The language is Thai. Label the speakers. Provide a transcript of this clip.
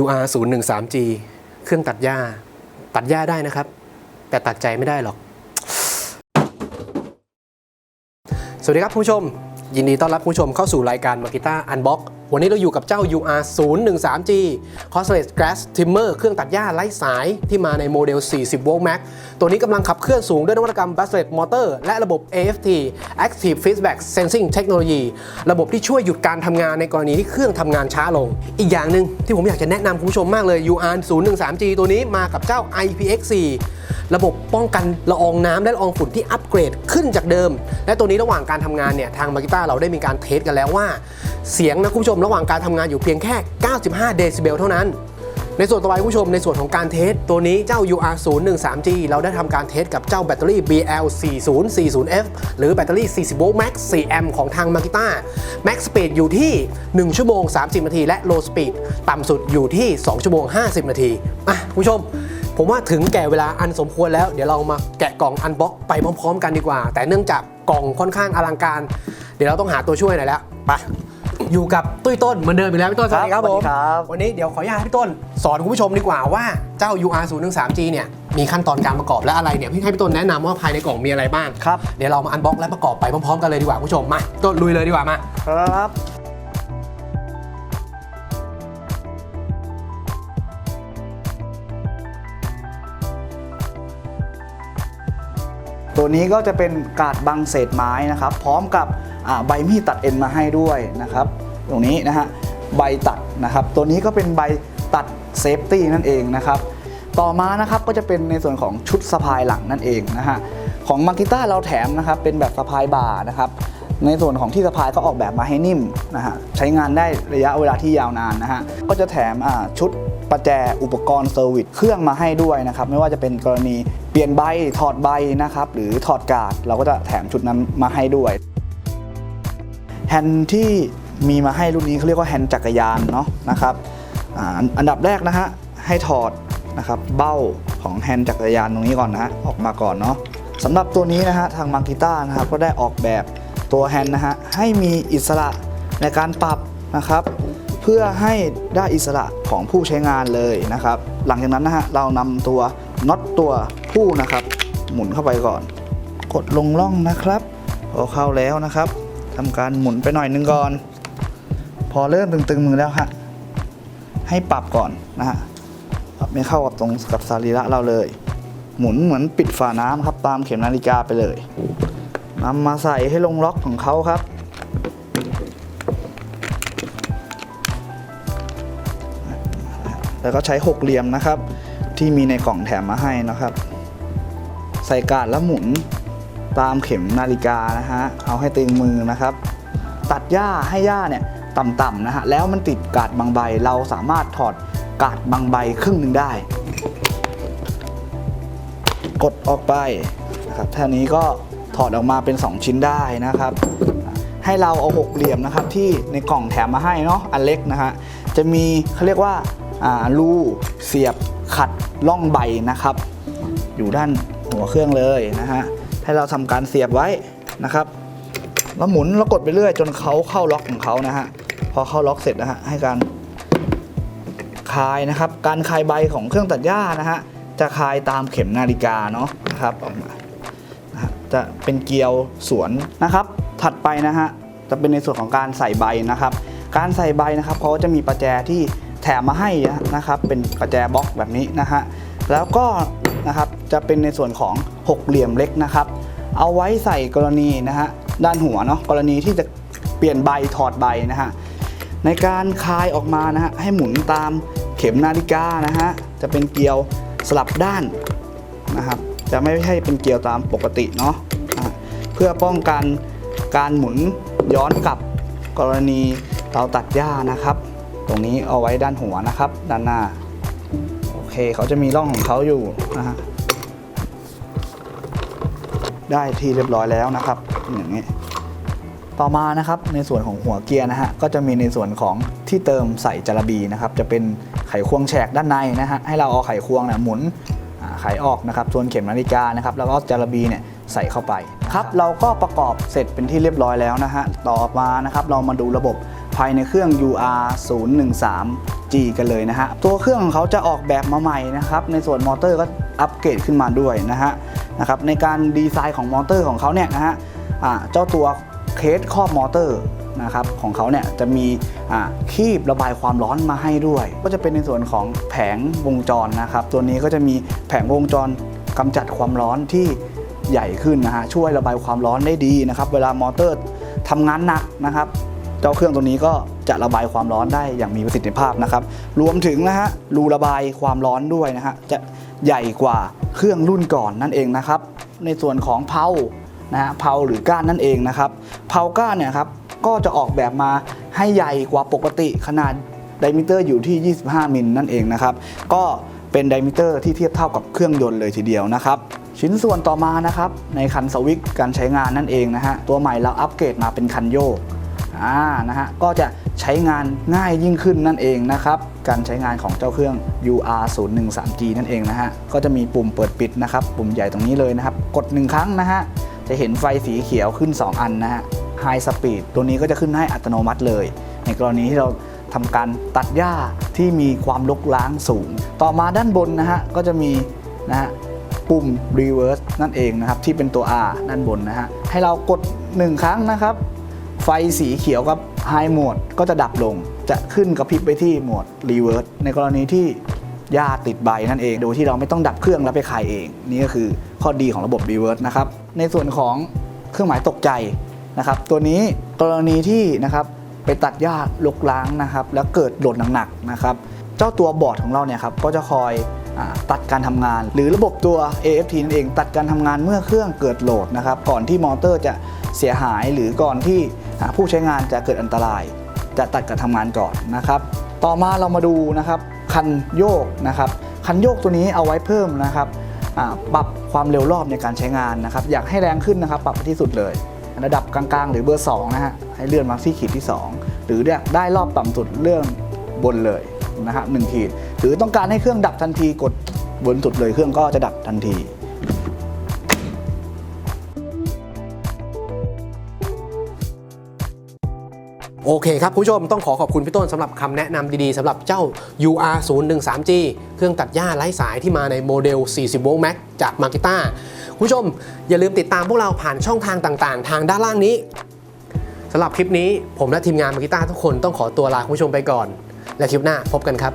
Speaker 1: UR 0 1 3 G เครื่องตัดหญ้า ตัดหญ้าได้นะครับ แต่ตัดใจไม่ได้หรอก สวัสดีครับผู้ชม ยินดีต้อนรับผู้ชมเข้าสู่รายการ Makita Unbox วันนี้เราอยู่กับเจ้า UR 0 1 3 G Costless Grass Trimmer เครื่องตัดหญ้าไร้สายที่มาในโมเดล 40 Volt Max ตัวนี้กำลังขับเคลื่อนสูงด้วยนวัตกรรม Brushless Motor และระบบ AFT Active Feedback Sensing Technology ระบบที่ช่วยหยุดการทำงานในกรณีที่เครื่องทำงานช้าลง อีกอย่างหนึ่งที่ผมอยากจะแนะนำคุณผู้ชมมากเลย UR 0 1 3 G ตัวนี้มากับเจ้า IPX4 ระบบป้องกันละอองน้ำและละอองฝุ่นที่อัปเกรดขึ้นจากเดิม และตัวนี้ระหว่างการทำงานเนี่ยทางมากิต้าเราได้มีการเทสกันแล้วว่า เสียงนะคุณผู้ชมระหว่างการทำงานอยู่เพียงแค่ 95 เดซิเบลเท่านั้นในส่วนต่อไปคุณผู้ชมในส่วนของการเทสตัวนี้เจ้า UR 0 1 3 G เราได้ทำการเทสกับเจ้าแบตเตอรี่ BL 4 0 4 0 F หรือแบตเตอรี่ 40 โวลต์ Max 4 แอมป์ของทางมากิต้า Max Speed อยู่ที่ 1 ชั่วโมง 30 นาที และ Low Speed ต่ำสุดอยู่ที่ 2 ชั่วโมง 50 นาที อะคุณผู้ชม ผมว่าถึงแก่เวลาอันสมควรแล้ว เดี๋ยวเรามาแกะกล่องอันบ็อกไปพร้อม ๆ กันดีกว่า แต่เนื่องจากกล่องค่อนข้างอลังการ เดี๋ยวเราต้องหาตัวช่วยหน่อยแล้วไปอยู่กับตุ้ยต้นเหมือนเดิมอีกแล้วพี่ต้นสวัสดีครับ
Speaker 2: ครับ
Speaker 1: ผม
Speaker 2: สวัสดีครับ
Speaker 1: วันนี้เดี๋ยวขออนุญาตให้พี่ต้น สอนคุณผู้ชมดีกว่าว่าเจ้า UR 0 1 3 G เนี่ยมีขั้นตอนการประกอบและอะไรเนี่ยพี่ให้พี่ต้นแนะนำว่าภายในกล่องมีอะไรบ้าง
Speaker 2: ครับ
Speaker 1: เดี๋ยวเรามาอันบ็อกและประกอบไปพร้อมๆกันเลยดีกว่าคุณผู้ชมมาต้นลุยเลยดีกว่ามา
Speaker 2: ครับ ตัวนี้ก็จะเป็นกาดบังเศษไม้นะครับ พร้อมกับใบมีดตัดเอ็นมาให้ด้วยนะครับ ตรงนี้นะฮะใบตัดนะครับ ตัวนี้ก็เป็นใบตัดเซฟตี้นั่นเองนะครับ ต่อมานะครับก็จะเป็นในส่วนของชุดสะพายหลังนั่นเองนะฮะของมากิต้าเราแถมนะครับเป็นแบบสะพายบ่านะครับ ในส่วนของที่สะพายก็ออกแบบมาให้นิ่มนะฮะใช้งานได้ระยะเวลาที่ยาวนานนะฮะก็จะแถมชุดประแจอุปกรณ์เซอร์วิสเครื่องมาให้ด้วยนะครับไม่ว่าจะเป็นกรณีเปลี่ยนใบถอดใบนะครับหรือถอดกาดเราก็จะแถมชุดนั้นมาให้ด้วยแฮนด์ที่มีมาให้รุ่นนี้เขาเรียกว่าแฮนด์จักรยานเนาะนะครับอาอันดับแรกนะฮะให้ถอดนะครับเบ้าของแฮนด์จักรยานตรงนี้ก่อนนะฮะออกมาก่อนเนาะสำหรับตัวนี้นะฮะทางมากิต้านะครับก็ได้ออกแบบ ตัวแฮนด์นะฮะให้มีอิสระในการปรับนะครับ เพื่อให้ได้อิสระของผู้ใช้งานเลยนะครับ หลังจากนั้นนะฮะเรานำตัวน็อตตัวผู้นะครับ หมุนเข้าไปก่อน กดลงร่องนะครับพอเข้าแล้วนะครับทำการหมุนไปหน่อยนึงก่อน พอเริ่มตึงๆมือแล้วฮะให้ปรับก่อนนะฮะปรับไม่เข้ากับตรงกับสรีระเราเลย หมุนเหมือนปิดฝาน้ำครับตามเข็มนาฬิกาไปเลย นำมาใส่ให้ลงล็อกของเขาครับ แล้วก็ใช้หกเหลี่ยมนะครับ ที่มีในกล่องแถมมาให้นะครับ ใส่กาดแล้วหมุนตามเข็มนาฬิกานะฮะ เอาให้ตึงมือนะครับ ตัดหญ้าให้หญ้าเนี่ยต่ำๆนะฮะ แล้วมันติดกาดบางใบ เราสามารถถอดกาดบางใบครึ่งหนึ่งได้ กดออกไปนะครับท่านี้ก็ ถอดออกมาเป็น 2 ชิ้นได้นะครับ ให้เราเอาหกเหลี่ยมนะครับที่ในกล่องแถมมาให้เนาะอันเล็กนะฮะจะมีเขาเรียกว่าอ่ารูเสียบขัดล่องใบนะครับ อยู่ด้านหัวเครื่องเลยนะฮะให้เราทำการเสียบไว้นะครับแล้วหมุนแล้วกดไปเรื่อยจนเขาเข้าล็อกของเขานะฮะพอเข้าล็อกเสร็จนะฮะให้การคลายนะครับ การคลายใบของเครื่องตัดหญ้านะฮะจะคลายตามเข็มนาฬิกาเนาะนะครับออกมา จะเป็นเกลียวสวนนะครับ ถัดไปนะฮะจะเป็นในส่วนของการใส่ใบนะครับ การใส่ใบนะครับเขาจะมีประแจที่แถมมาให้นะครับ เป็นประแจบล็อกแบบนี้นะฮะแล้วก็นะครับจะเป็นในส่วนของหกเหลี่ยมเล็กนะครับ เอาไว้ใส่กรณีนะฮะด้านหัวเนาะกรณีที่จะเปลี่ยนใบถอดใบนะฮะในการคลายออกมานะฮะให้หมุนตามเข็มนาฬิกานะฮะจะเป็นเกลียวสลับด้านนะครับ จะไม่ใช่เป็นเกลียวตามปกติเนาะะเพื่อป้องกันการหมุนย้อนกลับกรณีเราตัดหญ้านะครับ ตรงนี้เอาไว้ด้านหัวนะครับ ด้านหน้า โอเคเขาจะมีร่องของเขาอยู่นะฮะได้ที่เรียบร้อยแล้วนะครับอย่างนี้ต่อมานะครับในส่วนของหัวเกียร์นะฮะก็จะมีในส่วนของที่เติมใส่จระบีนะครับ จะเป็นไขควงแฉกด้านในนะฮะให้เราเอาไขควงเนี่ยหมุน ไขออกนะครับส่วนเข็มนาฬิกานะครับแล้วก็จารบีเนี่ยใส่เข้าไปครับเราก็ประกอบเสร็จเป็นที่เรียบร้อยแล้วนะฮะต่อมานะครับเรามาดูระบบภายในเครื่อง UR 0 1 3 G กันเลยนะฮะตัวเครื่องของเขาจะออกแบบมาใหม่นะครับในส่วนมอเตอร์ก็อัปเกรดขึ้นมาด้วยนะฮะนะครับในการดีไซน์ของมอเตอร์ของเขาเนี่ยนะฮะอ่าเจ้าตัวเคสครอบมอเตอร์ นะครับของเขาเนี่ยจะมีคีบระบายความร้อนมาให้ด้วย ก็จะเป็นในส่วนของแผงวงจรนะครับ ตัวนี้ก็จะมีแผงวงจรกำจัดความร้อนที่ใหญ่ขึ้นนะฮะช่วยระบายความร้อนได้ดีนะครับ เวลามอเตอร์ทำงานหนักนะครับ เจ้าเครื่องตัวนี้ก็จะระบายความร้อนได้อย่างมีประสิทธิภาพนะครับ รวมถึงนะฮะรูระบายความร้อนด้วยนะฮะจะใหญ่กว่าเครื่องรุ่นก่อนนั่นเองนะครับ ในส่วนของเพานะฮะเพาหรือก้านนั่นเองนะครับเพาก้านเนี่ยครับ ก็จะออกแบบมาให้ใหญ่กว่าปกติขนาดไดมิเตอร์อยู่ที่ 25 มิลนั่นเองนะครับ ก็เป็นไดมิเตอร์ที่เทียบเท่ากับเครื่องยนต์เลยทีเดียวนะครับ ชิ้นส่วนต่อมานะครับ ในคันสวิตช์การใช้งานนั่นเองนะฮะ ตัวใหม่เราอัปเกรดมาเป็นคันโยกอ่านะฮะ ก็จะใช้งานง่ายยิ่งขึ้นนั่นเองนะครับ การใช้งานของเจ้าเครื่อง UR 0 1 3 G นั่นเองนะฮะ ก็จะมีปุ่มเปิดปิดนะครับ ปุ่มใหญ่ตรงนี้เลยนะครับ กด 1 ครั้งนะฮะ จะเห็นไฟสีเขียวขึ้น 2 อันนะฮะ High Speed ตัวนี้ก็จะขึ้นให้อัตโนมัติเลย ในกรณีที่เราทำการตัดหญ้าที่มีความลกล้างสูง ต่อมาด้านบนนะฮะก็จะมีนะฮะปุ่ม reverse นั่นเองนะครับที่เป็นตัว R ด้านบนนะฮะให้เรากด 1 ครั้งนะครับ ไฟสีเขียวกับ High Mode ก็จะดับลง จะขึ้นกระพริบไปที่โหมด reverse ในกรณีที่หญ้าติดใบนั่นเอง โดยที่เราไม่ต้องดับเครื่องแล้วไปขายเอง นี่ก็คือข้อดีของระบบ reverse นะครับในส่วนของเครื่องหมายตกใจ นะครับตัวนี้กรณีที่นะครับไปตัดหญ้าลกล้างนะครับ แล้วเกิดโหลดหนักๆนะครับ เจ้าตัวบอร์ดของเราเนี่ยครับก็จะคอยตัดการทำงาน หรือระบบตัว AFT นั่นเองตัดการทำงานเมื่อเครื่องเกิดโหลดนะครับ ก่อนที่มอเตอร์จะเสียหายหรือก่อนที่ผู้ใช้งานจะเกิดอันตราย จะตัดการทำงานก่อนนะครับ ต่อมาเรามาดูนะครับคันโยกนะครับ คันโยกตัวนี้เอาไว้เพิ่มนะครับปรับความเร็วรอบในการใช้งานนะครับ อยากให้แรงขึ้นนะครับ ปรับไปที่สุดเลย ระดับกลางๆ หรือเบอร์2นะฮะให้เลื่อนมาที่ขีดที่ 2 หรือได้รอบต่ำสุดเลื่อนบนเลยนะฮะหนึ่งขีด หรือต้องการให้เครื่องดับทันทีกดบนสุดเลยเครื่องก็จะดับทันที
Speaker 1: โอเคครับผู้ชมต้องขอขอบคุณพี่ต้นสำหรับคำแนะนำดีๆสำหรับเจ้า UR 0 1 3 G เครื่องตัดหญ้าไร้สายที่มาในโมเดล 40 โวลต์แม็กจากมา k ิต้า ผู้ชมอย่าลืมติดตามพวกเราผ่านช่องทางต่างๆ ทางด้านล่างนี้สำหรับคลิปนี้ผมและทีมงานมากิต้าทุกคนต้องขอตัวลาคุณผู้ชมไปก่อน และคลิปหน้าพบกันครับ